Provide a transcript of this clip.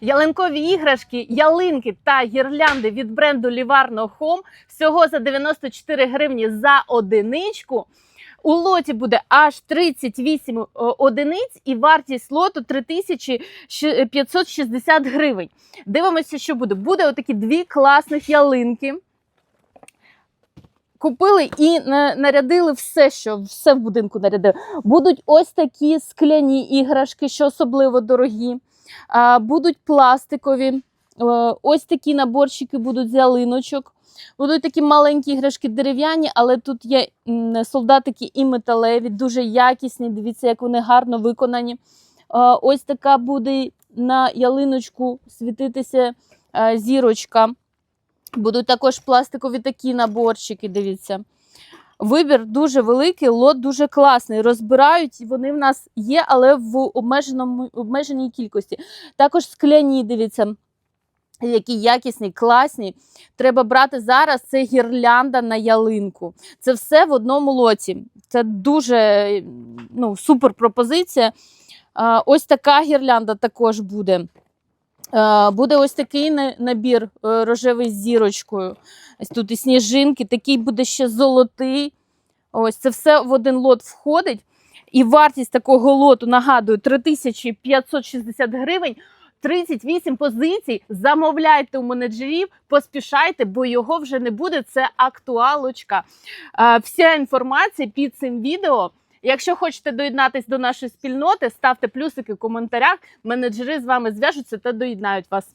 Ялинкові іграшки, ялинки та гірлянди від бренду Livarno Home всього за 94 гривні за одиничку. У лоті буде аж 38 одиниць і вартість лоту 3560 гривень. Дивимося, що буде. Буде отакі дві класних ялинки. Купили і нарядили все, що все в будинку нарядили. Будуть ось такі скляні іграшки, що особливо дорогі. Будуть пластикові. Е, Ось такі наборчики будуть з ялиночок. Будуть такі маленькі іграшки дерев'яні, але тут є солдатики і металеві, дуже якісні. Дивіться, як вони гарно виконані. Е, Ось така буде на ялиночку світитися е, зірочка. Будуть також пластикові такі наборчики. Дивіться. Вибір дуже великий, лот дуже класний. Розбирають, вони в нас є, але в обмеженому, обмеженій кількості. Також скляні, дивіться, які якісні, класні. Треба брати зараз. Це гірлянда на ялинку. Це все в одному лоті. Це дуже ну, супер пропозиція. Ось така гірлянда також буде. Е, Буде ось такий набір е, рожевий з зірочкою. Ось тут і сніжинки, такий буде ще золотий. Ось це все в один лот входить. І вартість такого лоту, нагадую, 3560 гривень. 38 позицій. Замовляйте у менеджерів, поспішайте, бо його вже не буде. Це актуалочка. Е, Вся інформація під цим відео. Якщо хочете доєднатись до нашої спільноти, ставте плюсики в коментарях. Менеджери з вами зв'яжуться та доєднають вас.